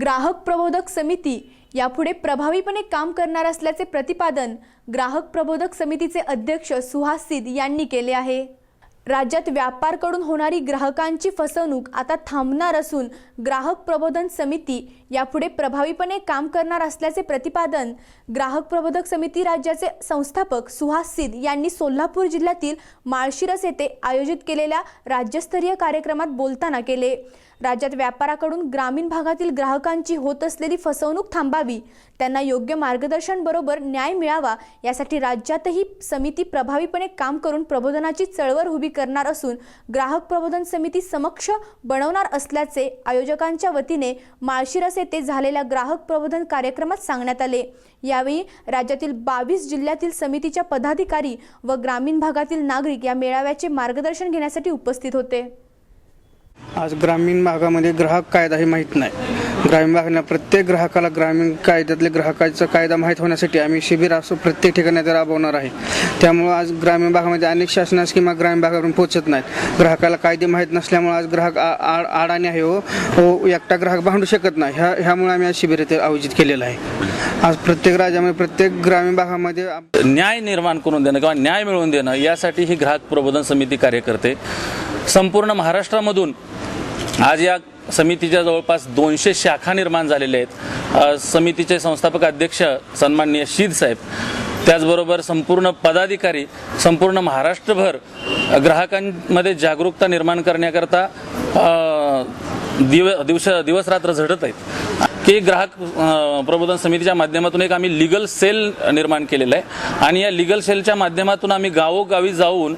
ग्राहक प्रबोधक समिती यापुढे प्रभावीपणे काम करणार असल्याचे प्रतिपादन ग्राहक प्रबोधक समितीचे अध्यक्ष सुहास सिद यांनी केले आहे. राज्यात व्यापारकडून होणारी ग्राहकांची फसवणूक आता थांबणार असून ग्राहक प्रबोधन समिती यापुढे प्रभावीपणे काम करणार असल्याचे प्रतिपादन ग्राहक प्रबोधक समिती राज्याचे संस्थापक सुहास सिद यांनी सोलापूर जिल्ह्यातील माळशिरस येथे आयोजित केलेल्या राज्यस्तरीय कार्यक्रमात बोलताना केले. राज्यात व्यापाराकडून ग्रामीण भागातील ग्राहकांची होत असलेली फसवणूक थांबावी त्यांना योग्य मार्गदर्शन बरोबर न्याय मिळावा यासाठी राज्यातही समिती प्रभावीपणे काम करून प्रबोधनाची चळवळ उभी करणार असून ग्राहक प्रबोधन समिती समक्ष बनवणार असल्याचे आयोजकांच्या वतीने माळशिरस येथे झालेल्या ग्राहक प्रबोधन कार्यक्रमात सांगण्यात आले. यावेळी राज्यातील बावीस जिल्ह्यातील समितीच्या पदाधिकारी व ग्रामीण भागातील नागरिक या मेळाव्याचे मार्गदर्शन घेण्यासाठी उपस्थित होते. आज ग्रामीण भागामध्ये ग्राहक कायदा हे माहीत नाही. ग्रामीण भागाला प्रत्येक ग्राहकाला ग्रामीण कायद्यातले ग्राहकाचा कायदा माहीत होण्यासाठी आम्ही शिबिर असं प्रत्येक ठिकाणी आता राबवणार आहे. त्यामुळं आज ग्रामीण भागामध्ये अनेक शासनास किंवा ग्रामीण भागावरून पोहोचत नाहीत. ग्राहकाला कायदे माहीत नसल्यामुळे आज ग्राहक आ- आहे हो. हो एकटा ग्राहक भांडू शकत नाही. ह्या ह्यामुळे आम्ही आज शिबिर इथे आयोजित केलेलं आहे. आज प्रत्येक राज्यामध्ये प्रत्येक ग्रामीण भागामध्ये न्याय निर्माण करून देणं किंवा न्याय मिळवून देणं यासाठी ही ग्राहक प्रबोधन समिती कार्य करते संपूर्ण महाराष्ट्रामधून आज या समितीच्या जवळपास दोनशे शाखा निर्माण झालेल्या आहेत. समितीचे संस्थापक अध्यक्ष सन्माननीय शीद साहेब त्याचबरोबर संपूर्ण पदाधिकारी संपूर्ण महाराष्ट्रभर ग्राहकांमध्ये जागरूकता निर्माण करण्याकरता दिव दिवस दिवस रात्र झटत आहेत. की ग्राहक प्रबोधन समितीच्या माध्यमातून एक आम्ही लिगल सेल निर्माण केलेलं आहे. आणि या लिगल सेलच्या माध्यमातून आम्ही गावोगावी जाऊन